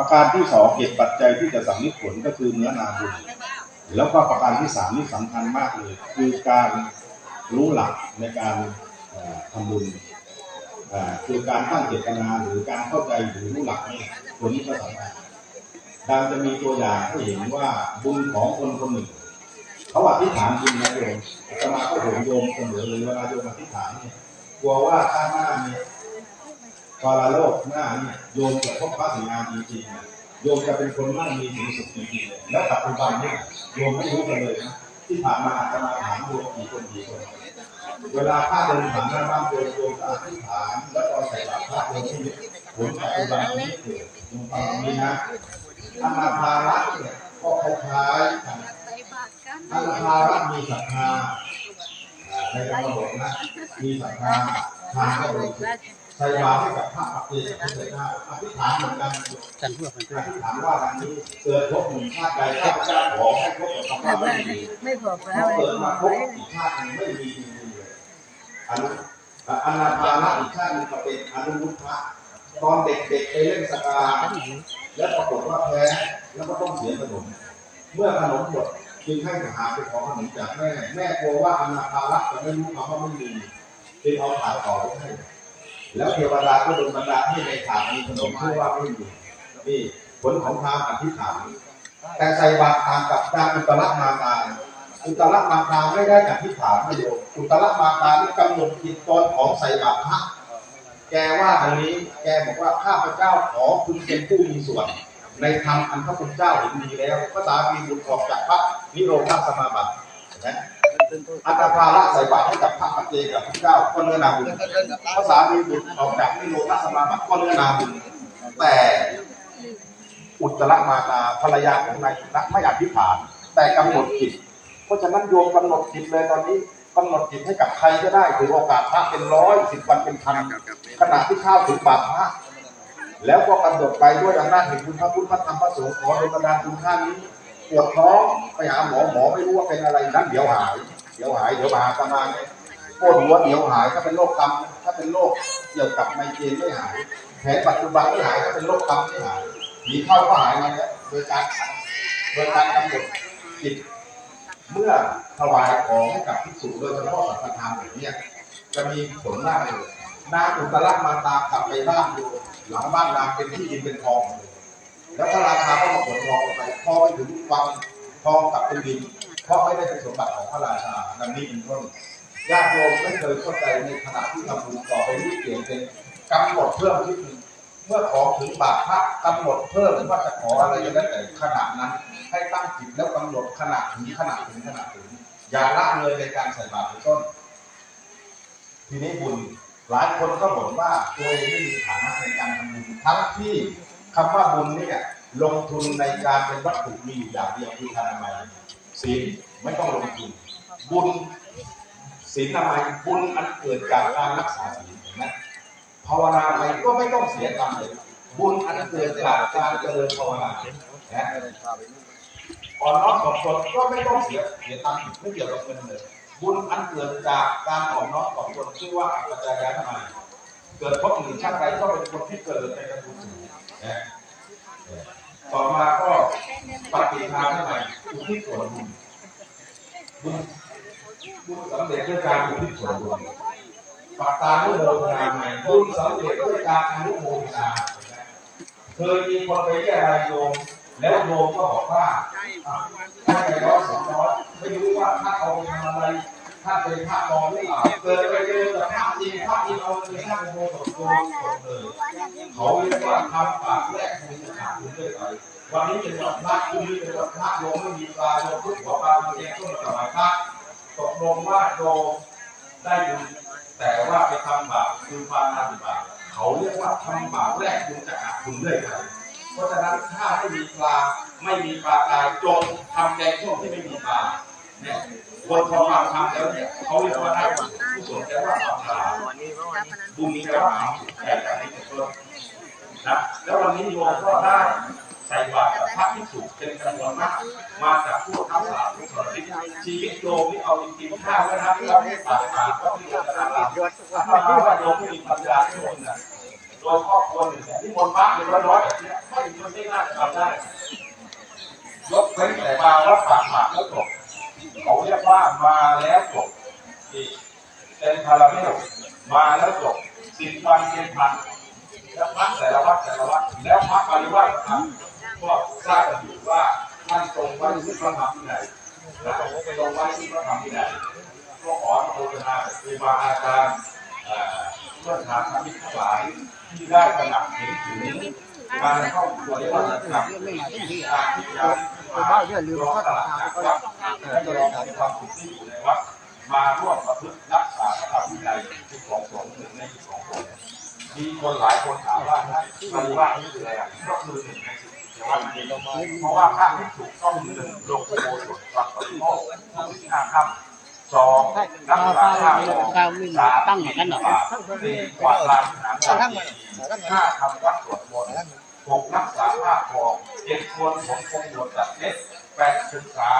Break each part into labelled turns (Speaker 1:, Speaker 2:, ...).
Speaker 1: ประการที่สองเหตุปัจจัยที่จะสำลิดผลก็คือเนื้อนาบุญแล้วก็ประการที่สามนี่สำคัญมากเลย คือการรู้หลักในการเอ่อทำบุญคือการตั้งเจตนาหรือการเข้าใจหรือรู้หลักนี่ตัวนี้ก็สำคัญดังจะมีตัวอย่างให้เห็นว่าบุญของคนคนหนึ่งเขาอธิษฐานบุญนะโยมอาตมาก็เห็นโยมเสมอเลยเวลาโยมอธิษฐานเนี่ยกลัวว่าข้างหน้าเนี่ย กาลโลกหน้าเนี่ยโยมจะพบพระสิงานจริงๆโยมจะเป็นคนมั่งมีสีสุขจริงๆแล้วปัจจุบันเนี่ยโยมไม่รู้กันเลยนะที่ผ่านมาอาตมาถามโยมกี่คนกี่คน เวลาพระเดินผ่านหน้าบ้านโยมโยมก็อธิษฐานแล้วก็ใส่บาตรพระโยมที่ผลปัจจุบันนี้เกิดโยมฟังนี้นะอามาภาระเนี่ยก็คล้ายๆกันถ้าราคาว่ามีศรัทธาในกำหนดนะมีศรัทธาทานก็บริสุทธิ์ ใส่บาให้กับพระปัจเจกพุทธเจ้าอธิษฐานเหมือนกัน
Speaker 2: ท่านผู้ฟัง
Speaker 1: อธิษฐานว่าวันนี้เกิดพบหนึ่งชาติใดข้าพเจ้าขอให้พบกับคำว่าไม่มี
Speaker 3: ไม่พอ
Speaker 1: เพ
Speaker 3: แล้ว
Speaker 1: เกิดมาพบอีกชาติหนึ่งไม่มีจริงๆเลยอนุอ่าอนาภาระอีกชาติหนึงก็เป็นอนุมุตตะตอนเด็กๆไปเล่นสกาแล้วปรากฏว่าแพ้แล้วก็ต้องเสียขนมเมื่อขนมหมดจึงให้หาไปขอขนมจากแม่ แม่กลัวว่าอนาภาระจะไม่รู้คำว่าไม่มีจึงเอาถาดต่อไปให้ แล้วเทวดาก็โดนบันดาลให้ในถาดมีขนมชื่ว่าไม่มีนี่ผลของทางอธิษฐานแต่ใส่บาตรทางกับการอุตรมาตาอุตรมาตาไม่ได้อธิษฐานไม่โยมอุตรมาตานี่กำหนดจิตตอนของใส่บาตรพระแกว่าอันนี้แกบอกว่าข้าพเจ้าขอคุณเป็นผู้มีส่วน ในธรรมอันพระคุณเจ้าเห็นดีแล้วพระสามีบุตรออกจากพระนิโรธาสมาบัตินไหม อัตภาระใส่บาตรให้กับพระปัจเจกับพระเจ้าก็เนื้อนาบุญพระสามีบุตรออกจากนิโรธาสมาบัติก็เนื้อนาบุญแต่อุตตรมาตาภรรยาของนายนะไม่อธิษฐานแต่กำหนดจิต เพราะฉะนั้นโยมกำหนดจิตเลยตอนนี้กำหนดจิตให้กับใครก็ได้ถือโอกาสพระเป็นร้อยสิบวันเป็นพันขณะที่เข้าถึงบาตรพระแล้วก็กำหนดไปด้วยอำนาจแห่งคุณพระพุทธพระธรรมพระสงฆ์ขอโดยบันดาลคุณข้านี้ปวดท้องไปหาหมอหมอไม่รู้ว่าเป็นอะไรนั้นเดี๋ยวหายเดี๋ยวหายเดี๋ยวมาประมาณนี้ปวดหัวเดี๋ยวหายถ้าเป็นโรคกรรมถ้าเป็นโรคเกี่ยวกับไมเกรนไม่หายแผลปัจจุบันไม่หายถ้าเป็นโรคกรรมไม่หายผีเข้าก็หายมาแล้วโดยการโดยการกำหนดจิตเมื่อถวายของให้กับภิกษุโดยเฉพาะสังฆทานแบบนี้จะมีผลมากเลยนางอุตรมาตากลับไปบ้านอยู่หลังบ้านนางเป็นที่ดินเป็นทองเลยแล้วพระราชาก็มาขนทองออกไปพอไปถึงวังทองกลับเป็นดิน ราะไม่ได้เป็นสมบัติของพระราชาดังนี้เป็นต้นญาติโยมไม่เคยเข้าใจในขณะที่ทำบุญต่อไปนี้เปลี่ยนเป็นกำหนดเพิ่มนิดนึงเมื่อของถึงบาทพระกำหนดเพิ่มว่าจะขออะไรก็แล้วแต่ขณะนั้น ให้ตั้งจิตแล้วกำหนดขณะถึงขณะถึงขณะถึง อย่าละเลยในการใส่บาตรเป็นต้น ทีนี้บุญหลายคนก็บ่นว่าตัวเองไม่มีฐานะในการทำบุญทั้งที่คำว่าบุญเนี่ยลงทุนในการเป็นวัตถุมีอยู่อย่างเดียวคือทานามัย ศีลไม่ต้องลงทุนบุญศีลทำไมบุญอันเกิดจากการรักษาศีลเห็นไหมภาวนาอะไรก็ไม่ต้องเสียตังค์เลย บุญอันเกิดจากการเจริญภาวนานะอ่อนน้อมถ่อมตนก็ไม่ต้องเสียเสียตังค์ไม่เกี่ยวกับเงินเลย บุญอันเกิดจากการอ่อนน้อมถ่อมตนชื่อว่าอัจฉริยะทำไมเกิดเพบหนึ่งชาติใดก็เป็นคนที่เกิดในกระบุญสูงนะ ต่อมาก็ปฏิทานทำไมยอุทิศส่วนบุญบุญบุญสำเร็จด้วยการอุทิศส่วนบุญปัตตานุโมทนาใหม่บุญสำเร็จด้วยการอนุโมทนาเคยมีคนไปเรียกอะไรโยมแล้วโยมก็บอกว่าอะถ้าไปร้อยสองร้อยไม่รู้ว่าถ้าเอาไปทำอะไร ถ้าเป็นพระปลอมหรือเปล่าเกิดไปเจอกับพระจริงพระจริงเอาเงินข้างโมตกโกงตกเลยเขาเรียกว่าทำปากแรกคุณจะขาดคุณด้วยไปวันนี้เป็นวันพระพรุ่งนี้เป็นวันพระโยมไม่มีปลาโยมทุกหัวปลามาแกงต้นสมัยพระตกลงว่าโยมได้บุญแต่ว่าไปทำบาปคือควานาฏบาปเขาเรียกว่าทำบาปแรกคุณจะขาดคุณด้วยไปเพราะฉะนั้นถ้าไม่มีปลาไม่มีปลากายจงทำแกงส้มที่ไม่มีปลาเนี่ย คนพอมาทำแล้วเนี่ยเขาเรียกว่าได้บุญกุศลแต่ว่าความปลาบุญนี้ก็ทำแต่จากนี้เป็นต้นนะแล้ววันนี้โยมก็ได้ใส่บาตรกับพระภิกษุเป็นจำนวนมาก มาจากทั่วทั้งสามทุกคนชีวิตโยมนี่เอาจริงๆข้าวแล้วนะแล้วให้บาตรบาตรก็มีการตลาดถ้ามาว่าโยมไม่มีปัญญาทุกคนนะโดยครอบครัวหนึ่งเนี่ยที่มนต์พระเป็นร้อยๆแบบเนี้ยไม่มันไม่น่าจะทำได้ยกเว้นแต่มาวัดปากหมากแล้วจบ เขาเรียกว่ามาแล้วจบนี่เป็นคาราเมลมาแล้วจบสิบวันเป็นพันแล้วพักแต่ละวัดแต่ละวัดแล้วพักปริวัติครับก็ทราบกันอยู่ว่าท่านตรงไว้ซึ่พระธรรมที่ไหนนะตรงไว้ซึ่พระธรรมที่ไหนก็ขออนุโมทนาครูบาอาจารย์เอ่อเพื่อนทางธรรมิกทั้งหลายที่ได้ตระหนักเห็นถึง การเข้าตัวเรียว่าธรรม
Speaker 2: ไม่มาที่นี่
Speaker 1: กาที่จะ
Speaker 2: ผมว่าเรื่องลืมข้อต่างๆก็ได้
Speaker 1: ให้เรความสุขที่อยู่ในวัดมาร่วมประพฤติรักษาพระธรรมวินัยที่ของสงฆ์หนึ่งในสิบสองคนมีคนหลายคนถามว่ามันว่านี่คืออะไรก็คือหนึ่งในสิบแต่ว่ามันเพราะว่าพระที่ถูกต้องหนึ่งลงโบสถ์วัดปฏิโมกข์ต้องมีห้าคำสองรักษาห้าโมง
Speaker 2: ข้าวไม่มาตั้งเหมือนกันเหรอ
Speaker 1: สี่กวาดลานสามกีฬาห้าทำวัดส วดมนต์หกรักษาผ้าคอเจ็ดควรผมคงบวชตัดเล็บแปดศึกษา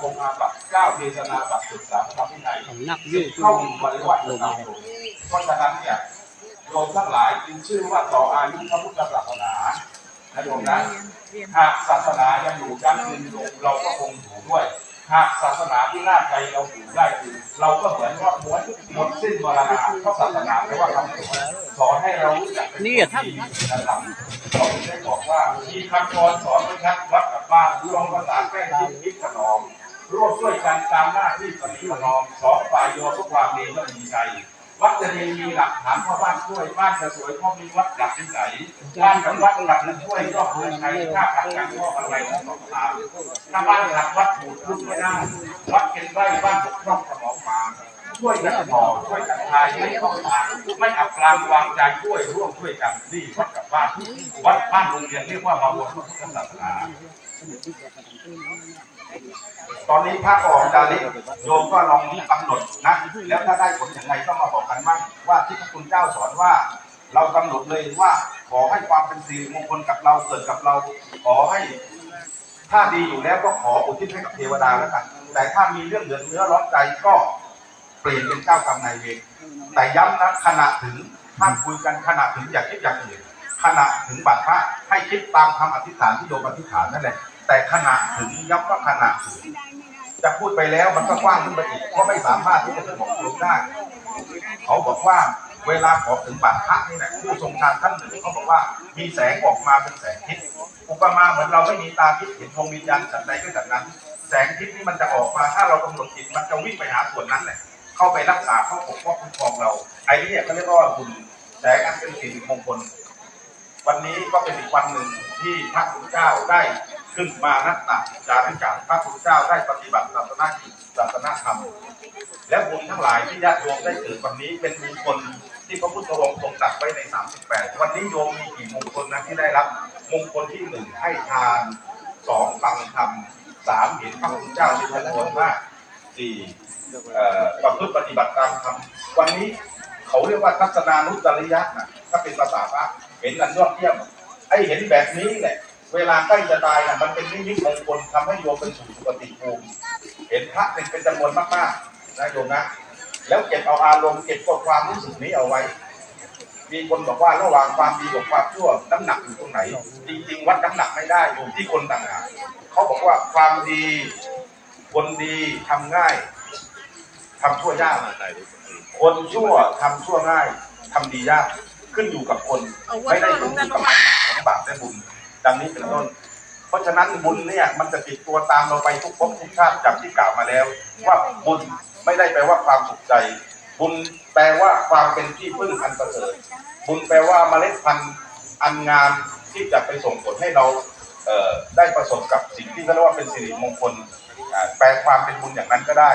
Speaker 1: คงอาบัตเก้าเทศนาบัตศึกษาพระธรรมวินัย
Speaker 2: ของนักยืด
Speaker 1: เข้าบริวัติตามผมเพราะฉะนั้นเนี่ยโยมทั้งหลายจึงชื่อว่าต่ออายุพระพุทธศาสนานะโยมนะหากศาสนายังอยู่ยั่งยืนเราก็คงอยู่ด้วย หากศาสนาที่น่าใจเราอยู่ได้คือเราก็เหมือนว่าม้วนหมดสิ้นเวลาเพราะศาสนาแปลว่าคำสอนสอนให้เรารู้จักเป็
Speaker 2: นี่
Speaker 1: ค
Speaker 2: อะท่าน
Speaker 1: ดีนะครับเขาถึงได้บอกว่ามีคำสอนสอนไว้ชัดวัดกับบ้านรวมภาษานแป้งคิดคิดขนอมร่วมช่วยกันตามหน้าที่ปฏิบัตินอมสองฝ่ายโยทุกความดีและมีใจ วัดจะมีมีหลักฐานพ่อบ้านช่วยบ้านจะสวยพ่อมีวัดหลักนิสัยบ้านกับวัดหลักนั้นช่วยก็เพื่อใช้ถ้าขัดกันก็อะไรทั้งสองทางถ้าบ้านขัดวัดถูกทุกไม่ได้วัดเป็นไร่บ้านปกครองสมองมาช่วยกันพอช่วยกันทายไม่ต้องทางไม่อับปรางวางใจช่วยร่วมช่วยกันนี่วัดกับบ้านวัดบ้านโรงเรียนเรียกว่ามาบวชพระพุทธศาสนา ตอนนี้พระออกจาริกโยมก็ลองกำหนดนะ แล้วถ้าได้ผลอย่างไรก็มาบอกกันบ้างว่าที่พระคุณเจ้าสอนว่า เรากำหนดเลยว่าขอให้ความเป็นสิริมงคลกับเราเกิดกับเรา ขอให้ ถ้าดีอยู่แล้วก็ขออุทิศให้กับเทวดาแล้วกันแต่ถ้ามีเรื่องเดือดเนื้อร้อนใจก็เปลี่ยนเป็นเจ้ากรรมนายเวรแต่ย้ำนะขณะถึงท่านคุยกันขณะถึงอย่าคิดอย่างอื่นขณะถึงบัตรพระให้คิดตามคำอธิษฐานที่โยมอธิษฐานนั่นแหละ แต่ขณะถึงย้ำว่าขณะถึงจะพูดไปแล้วมันก็กว้างขึ้นไปอีกเพราะไม่สามารถที่จะบอกโยมได้ เขาบอกว่าเวลาขอถึงบาดพระนี่แหละผู้ทรงฌานท่านหนึ่งเขาบอกว่ามีแสงออกมาเป็นแสงทิศอุปมาเหมือนเราไม่มีตาทิพย์เห็นดวงวิญญาณสันใดก็จากนั้น แสงทิพย์นี่มันจะออกมาถ้าเรากำหนดจิตมันจะวิ่งไปหาส่วนนั้นแหละเข้าไปรักษาเข้าปกป้องคุ้มครองเราไอ้นี่เนี่ยเขาเรียกว่าบุญแสงอันเป็นสิริมงคลวันนี้ก็เป็นอีกวันหนึ่งที่พระคุณเจ้าได้ ขึ้นมานัตตาจาริกาพระคุณเจ้าได้ปฏิบัติศาสนากิจศาสนาธรรม และบุญทั้งหลายที่ญาติโยมได้เกิดวันนี้เป็นมงคลที่พระพุทธองค์ทรงตรัสไว้ใน 38 วันนี้โยมมีกี่มงคลนะที่ได้รับ มงคลที่หนึ่งให้ทานสองฟังธรรมสามเห็นพระพุทธเจ้าที่ท่านโอนว่าสี่ประพฤติปฏิบัติตามธรรมวันนี้เขาเรียกว่าทัศนานุตริยะนะถ้าเป็นภาษาพระเห็นอันยอดเยี่ยมไอ้เห็นแบบนี้แหละ เวลาใกล้จะตายนะมันเป็นนิมิตมงคลทำให้โยมเป็นสู่สุคติภูมิเห็นพระเป็นเป็นจำนวนมากๆนะโยมนะแล้วเก็บเอาอารมณ์เก็บกดความรู้สึกนี้เอาไว้ มีคนบอกว่าระหว่างความดีกับความชั่วน้ำหนักอยู่ตรงไหน จริง ๆ วัดน้ำหนักไม่ได้อยู่ที่คนต่างหากเขาบอกว่าความดีคนดีทำง่ายทำชั่วยากคนชั่วทำชั่วง่ายทำดียากขึ้นอยู่กับคน ไม่ได้ขึ้นอยู่กับของบาปและบุญ ดังนี้เป็นต้น เพราะฉะนั้นบุญเนี่ยมันจะติดตัวตามเราไปทุกภพทุกชาติจากที่กล่าวมาแล้ว ว่าบุญไม่ได้แปลว่าความสุขใจ บุญแปลว่าความเป็นที่พึ่งอันประเสริฐบุญแปลว่าเมล็ดพันธุ์อันงามที่จะไปส่งผลให้เราเได้ประสบกับสิ่งที่เขาเรียกว่าเป็นสิริมงคลแปลความเป็นบุญอย่างนั้นก็ได้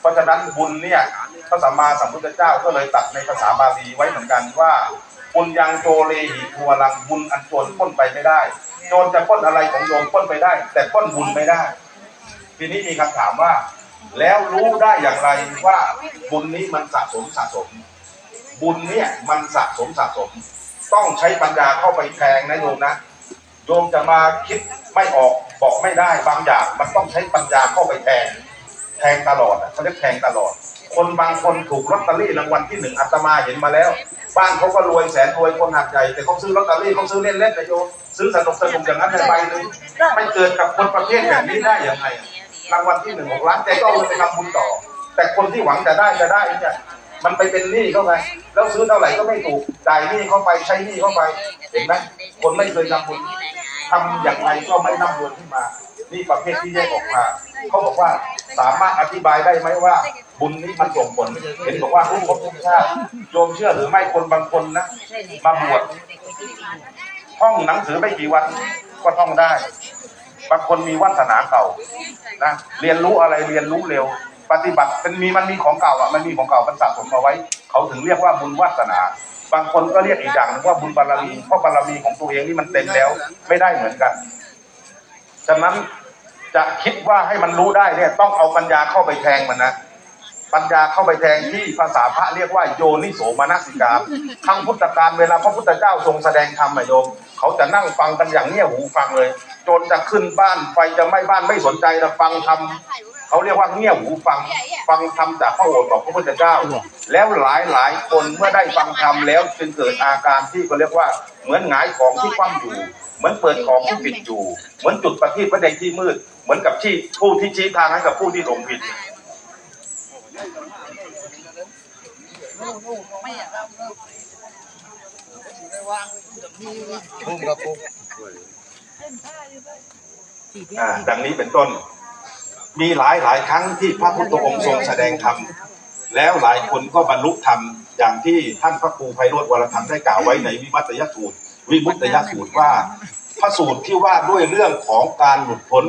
Speaker 1: เพราะฉะนั้นบุญเนี่ยพระสัมมาสัมพุทธเจ้าก็เลยตัดในภาษาบาลีไว้เหมือนกันว่าบุญยังโจเลหิทัวลังบุญอันโจรพ้นไปไม่ได้ โจรจะพ้นอะไรของโยมพ้นไปได้ แต่พ้นบุญไม่ได้ ทีนี้มีคำถามว่า แล้วรู้ได้อย่างไรว่าบุญนี้มันสะสมสะสม บุญเนี่ยมันสะสมสะสม ต้องใช้ปัญญาเข้าไปแทงนะโยมนะโยมจะมาคิดไม่ออกบอกไม่ได้บางอย่างมันต้องใช้ปัญญาเข้าไปแทงแทงตลอดเขาเรียกแทงตลอด คนบางคนถูกลอตเตอรี่รางวัลที่หนึ่งอาตมาเห็นมาแล้ว บ้านเขาก็รวยแสนรวยคนหักใหญ่แต่เขาซื้อลอตเตอรี่เขาซื้อเล่นเล่นๆนะโยซื้อสนุกสนุกอย่างนั้นในใบหนึงไม่เกิดกับคนประเภทแบบนี้ได้ยังไงรางวัลที่หนึ่งหกล้านแต่ก็เอาไปทำบุญต่อ แต่คนที่หวังจะได้จะได้เนี่ยมันไปเป็นหนี้เข้าไปแล้วซื้อเท่าไหร่ก็ไม่ถูกจ่ายหนี้เข้าไปใช้หนี้เข้าไปเห็นไหมคนไม่เคยทำบุญทำอย่างไรก็ไม่ร่ำรวยขึ้นมา นี่ประเภทที่แยกออกมา เขาบอกว่าสามารถอธิบายได้ไหมว่า บุญนี้มันส่งผล เห็นบอกว่าทุกภพทุกชาติโยมเชื่อหรือไม่คนบางคนนะมาบวชท่องหนังสือไม่กี่วันก็ท่องได้บางคนมีวาสนาเก่านะเรียนรู้อะไรเรียนรู้เร็ว ปฏิบัติเป็นมีมันมีของเก่าอะมันมีของเก่ามันสะสมเอาไว้ เขาถึงเรียกว่าบุญวาสนา บางคนก็เรียกอีกอย่างหนึงว่าบุญบารมีเพราะบารมีของตัวเองนี่มันเต็มแล้ว ไม่ได้เหมือนกัน ฉะนั้น จะคิดว่าให้มันรู้ได้เนี่ยต้องเอาปัญญาเข้าไปแทงมันนะปัญญาเข้าไปแทงที่ภาษาพระเรียกว่าโยนิโสมนสิกาครั้งพุทธการเวลาพระพุทธเจ้าทรงแสดงธรรมโยมเขาจะนั่งฟังกันอย่างเงี่ยหูฟังเลย จนจะขึ้นบ้านไฟจะไหม้บ้านไม่สนใจแต่ฟังธรรมเขาเรียกว่าเงี่ยหูฟังฟังธรรมจากพระโอษฐ์ของพระพุทธเจ้า แล้วหลายหลายคนเมื่อได้ฟังธรรมแล้วจึงเกิดอาการที่เขาเรียกว่าเหมือนหงายของที่คว่ำอยู่ เหมือนเปิดของที่ปิดอยู่ เหมือนจุดประทีปไว้ในที่มืด เหมือนกับที่ผู้ที่ชี้ทางให้กับผู้ที่หลงผิดอ่าดังนี้เป็นต้น มีหลายหลายครั้งที่พระพุทธองค์ทรงแสดงธรรมแล้วหลายคนก็บรรลุธรรมอย่างที่ท่านพระครูไพโรธวรธรรมได้กล่าวไว้ในวิวัตยสูตรวิมุตตยสูตรว่า พระสูตรที่ว่าด้วยเรื่องของการหลุดพ้น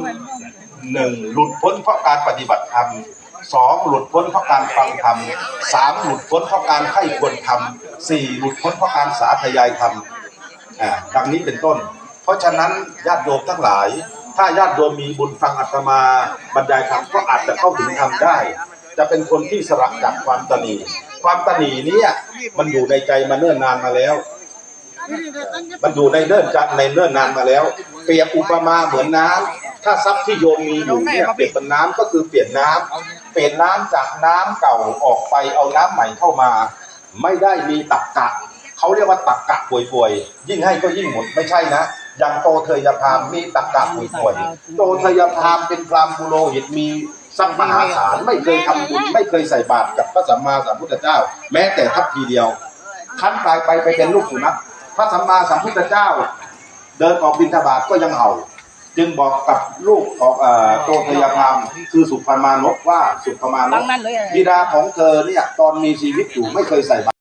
Speaker 1: หนึ่งหลุดพ้นเพราะการปฏิบัติธรรมสองหลุดพ้นเพราะการฟังธรรมสามหลุดพ้นเพราะการไข้ควรธรรมสี่หลุดพ้นเพราะการสาธยายธรรมอ่าดังนี้เป็นต้น เพราะฉะนั้นญาติโยมทั้งหลาย ถ้าญาติโยมมีบุญฟังอาตมาบรรยายธรรมก็อาจจะเข้าถึงธรรมได้ จะเป็นคนที่สลักจากความตนีความตนีเนี้มันอยู่ในใจมาเนิ่นนานมาแล้ว มันอยู่ในเนิ่นจัดในเนิ่นนานมาแล้ว เปรียบอุปมาเหมือนน้ำถ้าทรัพย์ที่โยมมีอยู่เนี่ยเปรียบเป็นน้ำก็คือเปลี่ยนน้ำเปลี่ยนน้ำจากน้ำเก่าออกไปเอาน้ำใหม่เข้ามา ไม่ได้มีตักกะเขาเรียกว่าตักกะป่วยๆยิ่งให้ก็ยิ่งหมดไม่ใช่นะอย่างโตเทยพามมีตักกะป่วยๆโตเทยพามเป็นพรามบุโรหิตมีทรัพย์มหาศาลไม่เคยทำบุญไม่เคยใส่บาตรกับพระสัมมาสัมพุทธเจ้า แม้แต่ทัพทีเดียวขั้นตายไปไปเป็นลูกสุนัข พระสัมมาสัมพุทธเจ้า เดินออกบิณฑบาตก็ยังเห่า จึงบอกกับลูกของเอ่อโตเทยพรามคือสุภมานพว่าสุภมาน
Speaker 2: ตั้
Speaker 1: พ
Speaker 2: งนั่นเลย
Speaker 1: บิดาของเธอเนี่ยตอนมีชีวิตอยู่ไม่เคยใส่บาตร